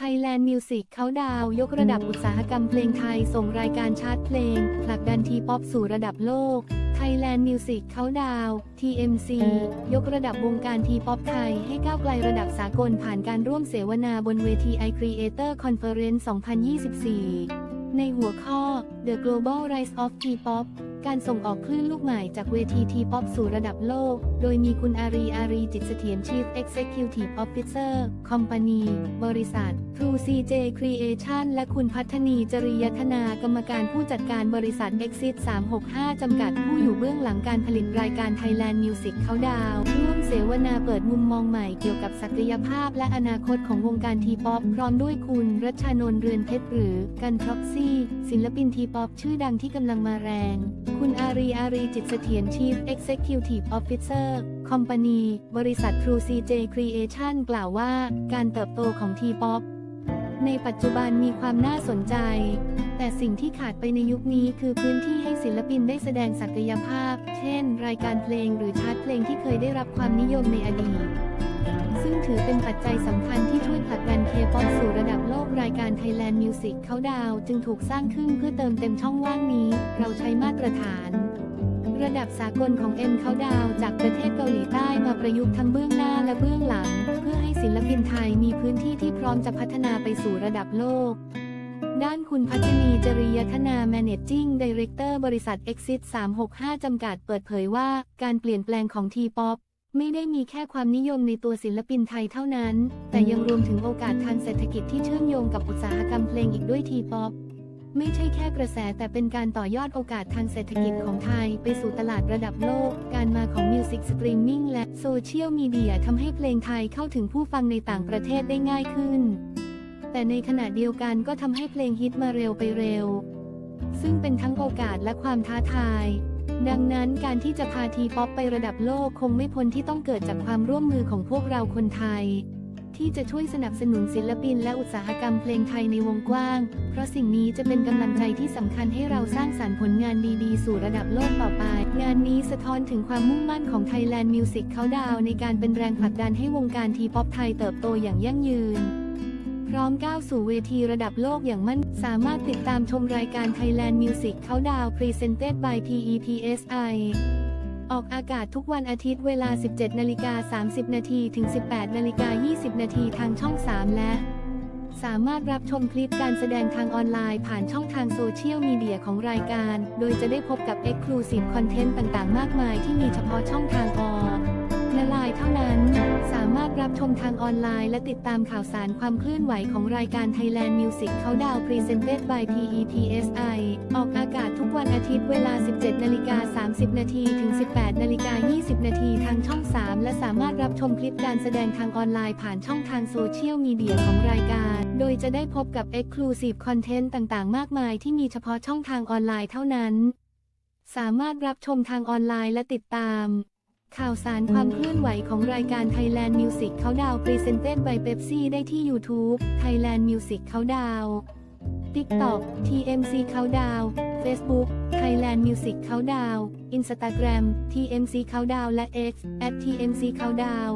Thailand Music เขาดาวยกระดับอุตสาหกรรมเพลงไทยส่งรายการชาร์ตเพลง ผลักดันทีป๊อปสู่ระดับโลก Thailand Music เขาดาว TMC ยกระดับวงการทีป๊อปไทยให้ก้าวไกลระดับสากลผ่านการร่วมเสวนาบนเวที i Creator Conference 2024 ในหัวข้อ The Global Rise of T-pop การส่งออกคลื่นลูกใหม่จากเวทีทีป๊อปสู่ระดับโลก โดยมีคุณอารี อารีจิตเสถียร Chief Executive Officer Company บริษัท True CJ Creation และคุณพัฒนีจริยธนากรรมการผู้จัดการบริษัท Exit 365 จำกัดผู้อยู่เบื้องหลังการผลิตรายการ Thailand Music เขาดาวร่วมเสวนาเปิดมุมมองใหม่เกี่ยวกับศักยภาพและอนาคตของวงการทีป๊อปพร้อมด้วยคุณรัชชานนท์เรือนเพชรหรือกันท็อกซี่ศิลปินทีป๊อปชื่อดังที่กำลังมาแรง คุณอารีอารีจิตเสถียร Chief Executive Officer Company บริษัท True CJ Creation กล่าวว่า การเติบโตของทีป๊อปในปัจจุบันมีความน่าสนใจ แต่สิ่งที่ขาดไปในยุคนี้คือพื้นที่ให้ศิลปินได้แสดงศักยภาพ เช่น รายการเพลงหรือชาร์ตเพลงที่เคยได้รับความนิยมในอดีต ซึ่งถือเป็นปัจจัยสำคัญที่ช่วยผลักดันเคป๊อปสู่ระดับโลกรายการ Thailand Music เขาดาวจึงถูกสร้างขึ้นเพื่อเติมเต็มช่องว่างนี้ เราใช้มาตรฐาน ระดับสากลของ M เขาดาวจากประเทศเกาหลีใต้มาประยุกต์ทั้งเบื้องหน้าและเบื้องหลัง เพื่อให้ศิลปินไทยมีพื้นที่ที่พร้อมจะพัฒนาไปสู่ระดับโลกด้านคุณพัฒนีจริยธนา Managing Director บริษัท Exit 365 จำกัดเปิดเผยว่า การเปลี่ยนแปลงของ T-POP ไม่ได้มีแค่ความนิยมในตัวศิลปินไทยเท่านั้น แต่ยังรวมถึงโอกาสทางเศรษฐกิจที่เชื่อมโยงกับอุตสาหกรรมเพลงอีกด้วย T-POP ไม่ใช่แค่กระแสแต่เป็นการต่อยอดโอกาสทางเศรษฐกิจของไทยไปสู่ตลาดระดับโลก การมาของมิวสิกสตรีมมิ่งและโซเชียลมีเดียทำให้เพลงไทยเข้าถึงผู้ฟังในต่างประเทศได้ง่ายขึ้น แต่ในขณะเดียวกันก็ทำให้เพลงฮิตมาเร็วไปเร็ว ซึ่งเป็นทั้งโอกาสและความท้าทาย ดังนั้นการที่จะพาทีป๊อปไประดับโลกคงไม่พ้นที่ต้องเกิดจากความร่วมมือของพวกเราคนไทย ที่จะช่วยสนับสนุนศิลปินและอุตสาหกรรมเพลงไทยในวงกว้าง เพราะสิ่งนี้จะเป็นกำลังใจที่สำคัญให้เราสร้างสรรค์ผลงานดีๆ สู่ระดับโลกต่อไป งานนี้สะท้อนถึงความมุ่งมั่นของ Thailand Music เขาดาวในการเป็นแรงผลักดันให้วงการทีป๊อปไทยเติบโตอย่างยั่งยืน ร้อมก้าวสู่เวทีระดับโลกอย่างมั่น สามารถติดตามชมรายการ Thailand Music เขาดาว Presented by PEPSI ออกอากาศทุกวันอาทิตย์เวลา 17นาฬิกา30นาทีถึง 18นาฬิกา20นาทีทางช่อง 3 และ สามารถรับชมคลิปการแสดงทางออนไลน์ผ่านช่องทางโซเชียลมีเดียของรายการ โดยจะได้พบกับ Exclusive Content ต่างๆ มากมายที่มีเฉพาะช่องทางออน ไลน์เท่านั้น สามารถรับชมทางออนไลน์และติดตามข่าวสารความเคลื่อนไหวของรายการ Thailand Music เขาดาว Presented by PEPSI ออกอากาศทุกวันอาทิตย์เวลา 17นาฬิกา30นาทีถึง 18นาฬิกา20นาทีทางช่อง 3 และสามารถรับชมคลิปการแสดงทางออนไลน์ผ่านช่องทางโซเชียลมีเดียของรายการ โดยจะได้พบกับ Exclusive Content ต่างๆ มากมายที่มีเฉพาะช่องทางออนไลน์เท่านั้น สามารถรับชมทางออนไลน์และติดตาม ข่าวสารความเคลื่อนไหวของรายการ Thailand Music เขาดาว Presented by Pepsi ได้ที่ YouTube Thailand Music เขาดาว TikTok TMC เขาดาว Facebook Thailand Music เขาดาว Instagram TMC เขาดาวและ X @TMC เขาดาว